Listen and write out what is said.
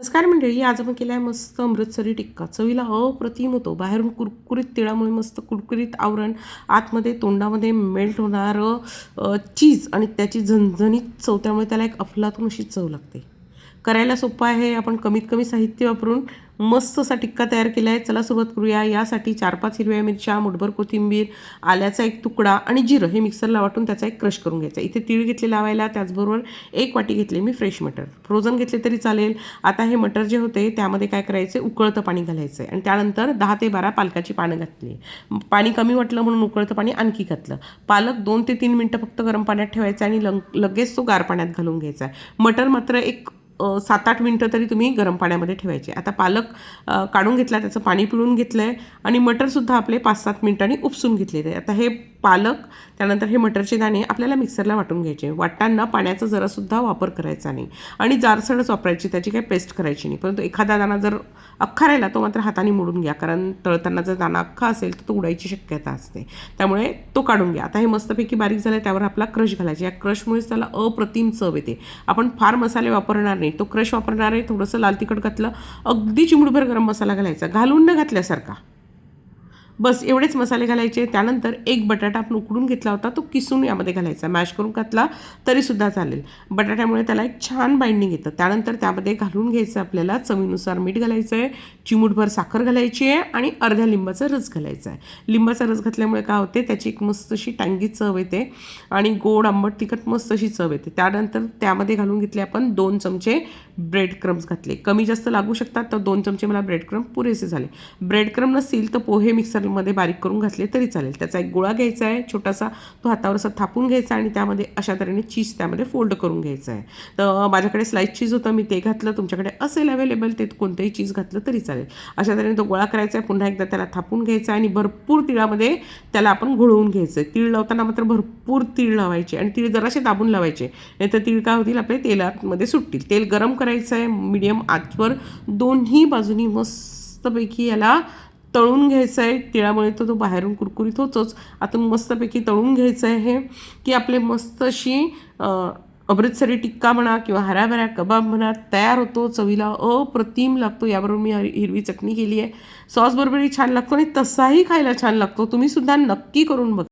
नमस्कार मंडळी आज आपण केला आहे मस्त अमृतसरी टिक्का. चवीला अप्रतिम होतो. बाहेरून कुरकुरीत तिळामुळे मस्त कुरकुरीत आवरण आतमध्ये तोंडामध्ये मेल्ट होणारं चीज आणि त्याची झणझणीत चव. त्यामुळे त्याला एक अफलातून अशी चव लागते. करायला सोपं आहे आपण कमीत कमी साहित्य वापरून मस्त असा टिक्का तयार केला आहे. चला सुरुवात करूया. यासाठी चार पाच हिरव्या मिरच्या मुठभर कोथिंबीर आल्याचा एक तुकडा आणि जिरं हे मिक्सरला वाटून त्याचा एक क्रश करून घ्यायचा. इथे तीळ घेतले लावायला. त्याचबरोबर एक वाटी घेतली मी फ्रेश मटर. फ्रोझन घेतले तरी चालेल. आता हे मटर जे होते त्यामध्ये काय करायचे? उकळतं पाणी घालायचं आहे आणि त्यानंतर दहा ते बारा पालकाची पानं घातली. पाणी कमी वाटलं म्हणून उकळतं पाणी आणखी घातलं. पालक दोन ते तीन मिनटं फक्त गरम पाण्यात ठेवायचा आणि लंग लगेच तो गार पाण्यात घालून घ्यायचा आहे. मटर मात्र एक सात आठ मिनटं तरी तुम्ही गरम पाण्यामध्ये ठेवायचे. आता पालक काढून घेतला त्याचं पाणी पिळून घेतलं आहे आणि मटरसुद्धा आपले पाच सात मिनिटांनी उपसून घेतलेले आहे आता हे पालक त्यानंतर हे मटरचे दाणे आपल्याला मिक्सरला वाटून घ्यायचे. वाटताना पाण्याचा जरासुद्धा वापर करायचा नाही आणि जारसडच वापरायची त्याची काही पेस्ट करायची नाही. परंतु एखादा दाणा जर अख्खा राहिला तो मात्र हाताने मोडून घ्या. कारण तळताना जर दाणा अख्खा असेल तर तो उडायची शक्यता असते. त्यामुळे तो काढून घ्या. आता हे मस्तपैकी बारीक झालं त्यावर आपला क्रश घालायचा. या क्रशमुळेच त्याला अप्रतिम चव येते. आपण फार मसाले वापरणार नाही. तो क्रश वापरणार आहे थोडंसं लाल तिखट घातलं अगदी चिमडूभर गरम मसाला घालायचा घालून न घातल्यासारखा. बस एवढेच मसाले घालायचे. त्यानंतर एक बटाटा आपण उकडून घेतला होता तो किसून यामध्ये घालायचा. मॅश करून घातला तरीसुद्धा चालेल. बटाट्यामुळे त्याला एक छान बाइंडिंग येतं. त्यानंतर त्यामध्ये घालून घ्यायचं आपल्याला चवीनुसार मीठ घालायचं आहे चिमूटभर साखर घालायची आहे आणि अर्ध्या लिंबाचा रस घालायचा आहे लिंबाचा रस घातल्यामुळे काय होते त्याची एक मस्त अशी टांगी चव येते आणि गोड आंबट तिखट मस्त अशी चव येते. त्यानंतर त्यामध्ये घालून घेतले आपण दोन चमचे ब्रेड क्रम्स घातले. कमी जास्त लागू शकतात तर दोन चमचे मला ब्रेड क्रम पुरेसे झाले. ब्रेड क्रम नसतील तर पोहे मिक्सर मिक्सरमध्ये बारीक करून घातले तरी चालेल. त्याचा एक गोळा घ्यायचा आहे छोटासा तो हातावर असा थापून घ्यायचा आणि त्यामध्ये अशा तऱ्हेने चीज त्यामध्ये फोल्ड करून घ्यायचा आहे. तर माझ्याकडे स्लाईस चीज होतं मी ते घातलं तुमच्याकडे असेल अवेलेबल ते कोणतंही चीज घातलं तरी चालेल. अशा तऱ्हेने तो गोळा करायचा आहे पुन्हा एकदा त्याला थापून घ्यायचा आहे आणि भरपूर तिळामध्ये त्याला आपण घोळवून घ्यायचं आहे. तीळ लावताना मात्र भरपूर तीळ लावायचे आणि तीळ जरासे दाबून लावायचे. नाही तर तीळ काय होतील आपले तेलामध्ये सुटतील. तेल गरम करायचं आहे मिडियम आचवर दोन्ही बाजूनी मस्तपैकी याला तळून घ्यायचं आहे तिळामुळे तो तो बाहेरून कुरकुरीत होतोच. आतून मस्तपैकी तळून घ्यायचं आहे हे की आपले मस्त अशी अमृतसरी टिक्का म्हणा किंवा हराभरा कबाब म्हणा तयार होतो. चवीला अप्रतिम लागतो. याबरोबर मी हिरवी चटणी केली आहे सॉसबरोबरही छान लागतो आणि तसाही खायला छान लागतो. तुम्हीसुद्धा नक्की करून बघा.